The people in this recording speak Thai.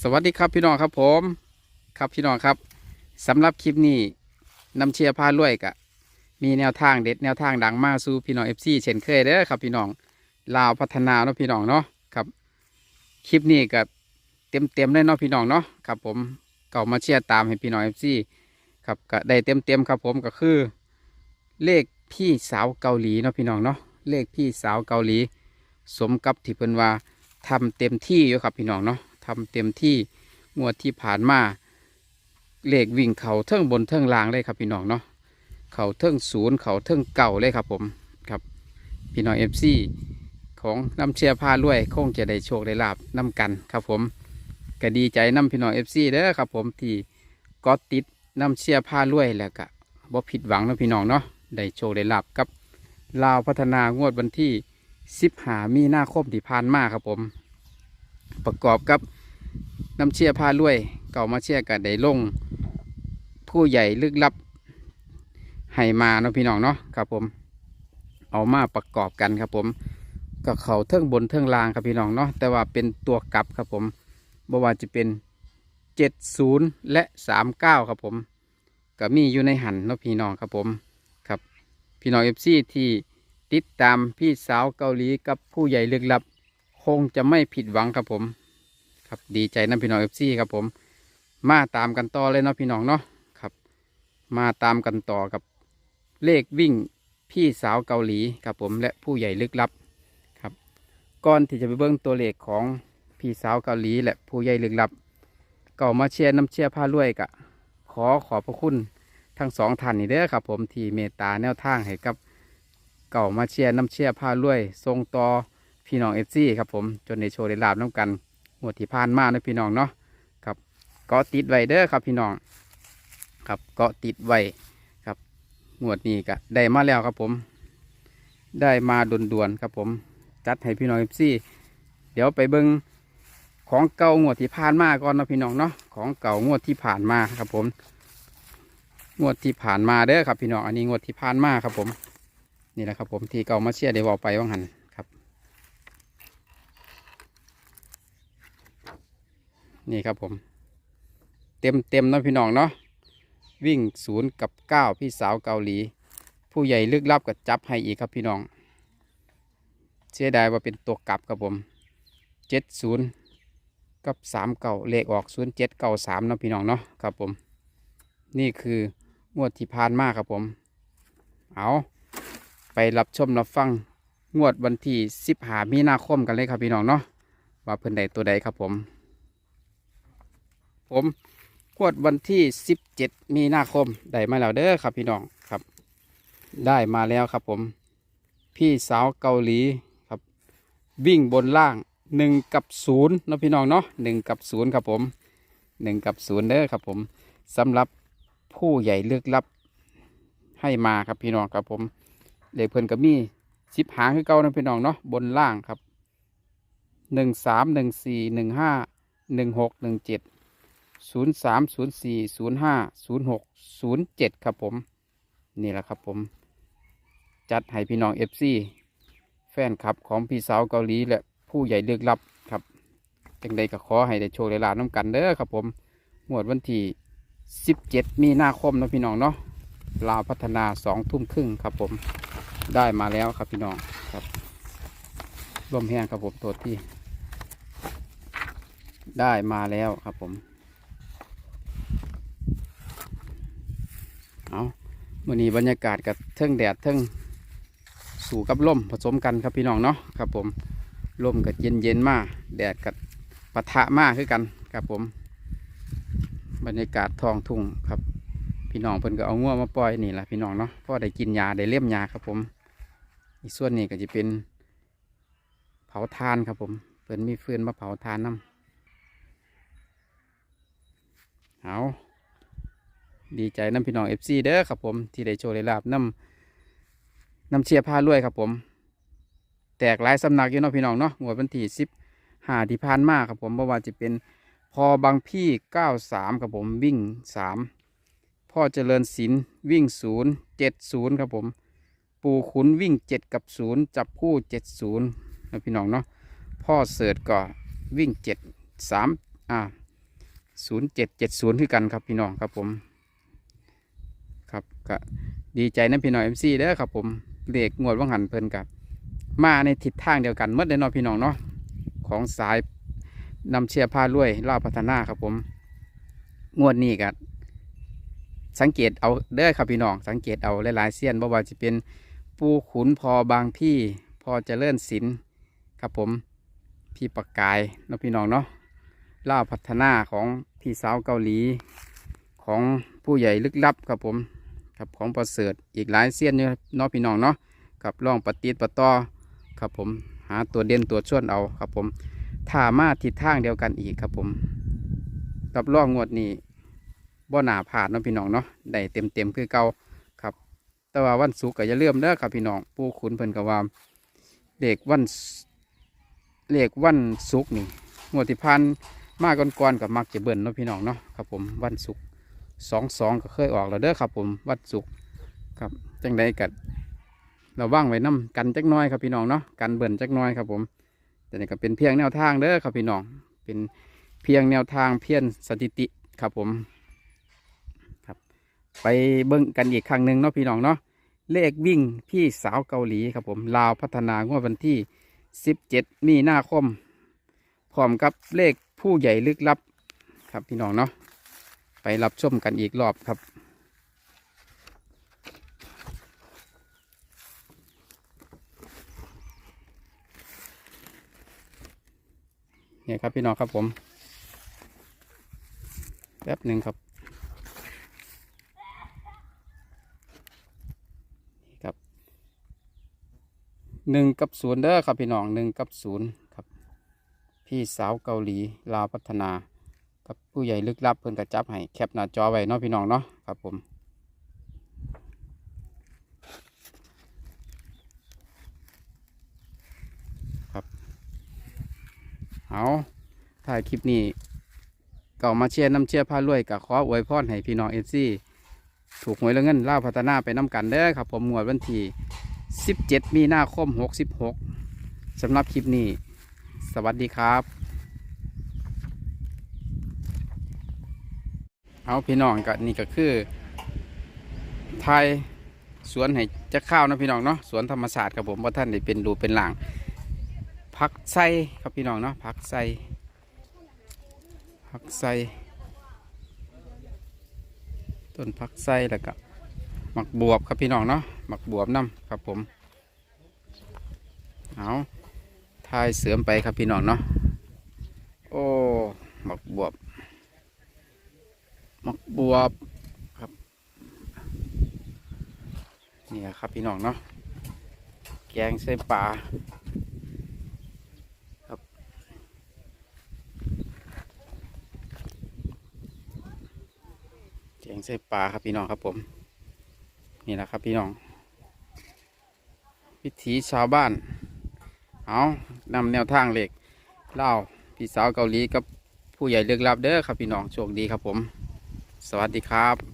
สวัสดีครับพี่น้องครับผมครับพี่น้องครับสำหรับคลิปนี้นำเชียร์พารวยกะมีแนวทางเด็ดแนวทางดังมากสู่พี่น้องเอฟซีเช่นเคยเด้อครับพี่น้องลาวพัฒนาเนาะพี่น้องเนาะครับคลิปนี้ก็เต็มเต็มเลยเนาะพี่น้องเนาะครับผมเก่ามาเชียร์ตามให้พี่น้องเอฟซีครับก็ได้เต็มเต็มครับผมก็คือ เลขพี่สาวเกาหลีเนาะพี่น้องเนาะเลขพี่สาวเกาหลี สมกับที่เพิ่นว่าทำเต็มที่อยู่ครับพี่น้องเนาะ ทำเต็มที่งวดที่ผ่านมาเลขวิ่งเขาเทิงบนเทิงล่างเลยครับพี่น้องเนาะเขาเทิงศูนย์เขาเทิงเก่าเลยครับผมครับพี่น้องเอฟซีของน้ำเชียร์พาลุวยคงจะได้โชคได้ลาบน้ำกันครับผมก็ดีใจน้ำพี่น้องเอฟซีเด้อครับผมที่ก็ติดน้ำเชียร์พาลุวยแล้วก็บ่ผิดหวังนะพี่น้องเนาะได้โชคได้ลาบกับลาวพัฒนางวดวันที่สิบหามีนาคมที่ผ่านมาครับผม ประกอบกับ น้ำเชี่ยพาลุวยเก่ามาเชี่ยกับได้ลง ผู้ใหญ่ลึกลับให้มาเนาะพี่น้องเนาะครับผม เอามาประกอบกันครับผมก็เขาเทิงบนเทิงล่างครับพี่น้องเนาะแต่ว่าเป็นตัวกลับครับผมบ่ว่าจะเป็นเจ็ดศูนย์และสามเก้าครับผมก็มีอยู่ในหันเนาะพี่น้องครับผมครับ พี่น้องเอฟซีที่ติดตามพี่สาวเกาหลีกับผู้ใหญ่ลึกลับ คงจะไม่ผิดหวังครับผม ครับดีใจนะพี่น้องเอฟซีครับผมมาตามกันต่อเลยเนาะพี่น้องเนาะครับ มาตามกันต่อกับเลขวิ่งพี่สาวเกาหลีครับผมและผู้ใหญ่ลึกลับครับก่อนที่จะไปเบิ้งตัวเลขของพี่สาวเกาหลี และผู้ใหญ่ลึกลับเก่ามาเชียร์น้ำเชียร์ผ้าลวยกะขอขอบพระคุณทั้งสองท่านนี่เด้อครับผมที่เมตตาแนวทางให้กับเก่ามาเชียร์น้ำเชียร์พาลุยทรงต่อพี่น้องเอฟซีครับผมจนในโชว์ได้ลาบน้ำกัน หมดที่ผ่านมานะพี่น้องเนาะครับเกาะติดไว้เด้อครับพี่น้องครับเกาะติดไว้ครับงวดนี้ก็ได้มาแล้วครับผม ได้มาด่วนๆครับผม จัดให้พี่น้องซีเดี๋ยวไปเบิ้งของเก่างวดที่ผ่านมาก่อนนะพี่น้องเนาะของเก่างวดที่ผ่านมาครับผม งวดที่ผ่านมาเด้อครับพี่น้องอันนี้งวดที่ผ่านมาครับผม นี่แหละครับผมที่เก่ามาเชียร์ได้บอกไปว่างหันครับ นี่ครับผม เต็มเต็มเนาะพี่น้องเนาะวิ่งศูนย์กับเก้าพี่สาวเกาหลี ผู้ใหญ่ลึกลับกับจับให้อีกครับพี่น้อง เสียดายว่าเป็นตัวกลับครับผมเจ็ดศูนย์กับสามเก่าเลขออกศูนย์เจ็ดเก่าสามเนาะพี่น้องเนาะครับผม นี่คืองวดที่ผ่านมาครับผม เอาไปรับชมรับฟังงวดวันที่สิบหามีนาคมกันเลยครับพี่น้องเนาะว่าเพิ่นใดตัวใดครับผม ผมงวดวันที่สิบเจ็ดมีนาคม ได้มาแล้วเด้อครับพี่น้องครับ ได้มาแล้วครับผม พี่สาวเกาหลีครับ วิ่งบนล่างหนึ่งกับศูนย์นะพี่น้องเนาะหนึ่งกับศูนย์ครับผมหนึ่งกับศูนย์เด้อครับผมสำหรับผู้ใหญ่เลือกลับให้มาครับพี่น้องครับผมเลขเพิ่นก็มีสิบหางคือเก่านะพี่น้องเนาะบนล่างครับหนึ่งสามหนึ่งสี่หนึ่งห้าหนึ่งหกหนึ่งเจ็ด ศูนย์สามศูนย์สี่ศูนย์ห้าศูนย์หกศูนย์เจ็ดครับผม นี่แหละครับผม จัดให้พี่น้องเอฟซีแฟนคลับของพี่สาวเกาหลีและผู้ใหญ่เลือกลับครับจังใดก็ขอให้ได้โชว์ได้ลาน้ำกันเด้อครับผมหมวดวันที่สิบเจ็ดมีนาคมนะพี่น้องเนาะลาวพัฒนาสองทุ่มครึ่งครับผมได้มาแล้วครับพี่น้องครับลมแห้งครับผมตัวที่ ได้มาแล้วครับผม เอาวันนี้บรรยากาศกับเทิงแดดเทิงสู่กับลมผสมกันครับพี่น้องเนาะครับผมลมกับเย็นเย็นมากแดดกับปะทะมากคือกันครับผม บรรยากาศทองทุ่งครับ พี่น้องเพิ่นก็เอางัวมาปล่อยนี่แหละพี่น้องเนาะพ่อได้กินยาได้เลี้ยมยาครับผม อีกส่วนนี้ก็จะเป็น เผาทานครับผมเพิ่นมีฟืนมาเผาทานน้ำเอา ดีใจน้ำพี่น้องเอฟซีเด้อครับผมที่ได้โชว์ได้ลาบน้ำน้ำเชียร์ผ้าลวยครับผม แตกหลายสำนักอยู่เนาะพี่น้องเนาะงวดวันที่สิบห้าที่ผ่านมาครับผมเพราะว่าจะเป็นพอบางพี่เก้าสามครับผมวิ่งสามพ่อเจริญศิลป์วิ่งศูนย์เจ็ดศูนย์ครับผมปู่ขุนวิ่งเจ็ดกับศูนย์จับคู่เจ็ดศูนย์นะพี่น้องเนาะพ่อเสิร์ตก็วิ่งเจ็ดสามอ่าศูนย์เจ็ดเจ็ดศูนย์คือกันครับพี่น้องครับผม ครับก็ดีใจนะพี่น้องเอ็มซีเด้อครับผมเลขงวดว่างหันเพิ่นกับมาในทิศทางเดียวกันเมื่อเดนเนพี่น้องเนาะของสายนำเชียร์พารวยล่าพัฒนาครับผม งวดนี้ก็สังเกตเอาเด้อครับพี่น้อง สังเกตเอาหลายๆเสี้ยนบ่ว่าจะเป็นปูขุนพอบางพี่พอจเจริญศิลครับผมพี่ประกายนะพี่น้องเนาะล่าพัฒนาของพี่สาวเกาหลี ของผู้ใหญ่ลึกลับครับผม ครับของประเสริฐอีกหลายเสี้ยนเนี่ยนาะพี่น้องเนาะกับล่องปฏิดปต่อครับผมหาตัวเด่นตัวช่วนเอาครับผมถ้ามาทิศทางเดียวกันอีกครับผมกับล่องงวดนี้บ่หนาผ่านเนาะพี่น้องเนาะได้เต็มเต็มคือเก่าครับ แต่ว่าวันศุกร์ก็อย่าลืมเด้อครับพี่น้องปู่ขุนเพิ่นก็ว่าเลขวันเลขวันศุกร์นี่งวดที่ผ่านมาก่อนๆกับมักจะเบิ่นเนาะพี่น้องเนาะครับผมวันศุกร์ สองสองก็เคยออกแล้วเด้อครับ ผมวันศุกครับจังใดกัดเราว่างไว้น้ำกันจักน้อยครับพี่น้องเนาะกันเบิ่นจักน้อยครับผม แต่นี่ก็เป็นเพียงแนวทางเด้อครับพี่น้อง เป็นเพียงแนวทางเพียงสถิติครับผมครับ ไปเบิ่งกันอีกครั้งหนึ่งเนาะพี่น้องเนาะเลขวิ่งพี่สาวเกาหลีครับผมลาวพัฒนางวดวันที่ 17 มีนาคมพร้อมกับเลขผู้ใหญ่ลึกลับครับพี่น้องเนาะ ไปรับชมกันอีกรอบครับ เนี่ยครับพี่น้องครับผมแป๊บหนึ่งครับนี่ครับหนึ่งกับศูนย์เด้อครับพี่น้องหนึ่งกับศูนย์ครับ พี่สาวเกาหลีลาวพัฒนา กับผู้ใหญ่ลึกลับเพิ่นกระจับให้แคปหน้าจอไว้เนาะพี่น้องเนาะครับผมครับเอาถ่ายคลิปนี้เก่ามาเชียร์น้ำเชียร์พารวยกับขออวยพรให้พี่น้องเอซีถูกหวยแล้วเงินล่าพัฒนาไปน้ำกันเด้อครับผมงวดวันที่ 17 มีนาคม 66สำหรับคลิปนี้ สวัสดีครับ เอาพี่น้องก็นี่ก็คือไทยสวนให้จะข้าวนะพี่น้องเนาะสวนธรรมศาสตร์ครับผมว่าท่านได้เป็นรูเป็นหลังผักไส้ครับพี่น้องเนาะผักไส้ผักไส้ต้นผักไส้แล้วก็หมักบวบครับพี่น้องเนาะหมักบวบน้ำครับผมเอาทายเสริมไปครับพี่น้องเนาะโอ้หมักบวบ มักบวบครับนี่ครับพี่น้องเนาะแกงใส่ปลาแกงใส่ปลาครับพี่น้องครับผม นี่แหละครับพี่น้อง วิถีชาวบ้าน เอานำแนวทางเหล็กเล่าพี่สาวเกาหลีกับผู้ใหญ่เลือกลับเด้อครับพี่น้องโชคดีครับผม สวัสดีครับ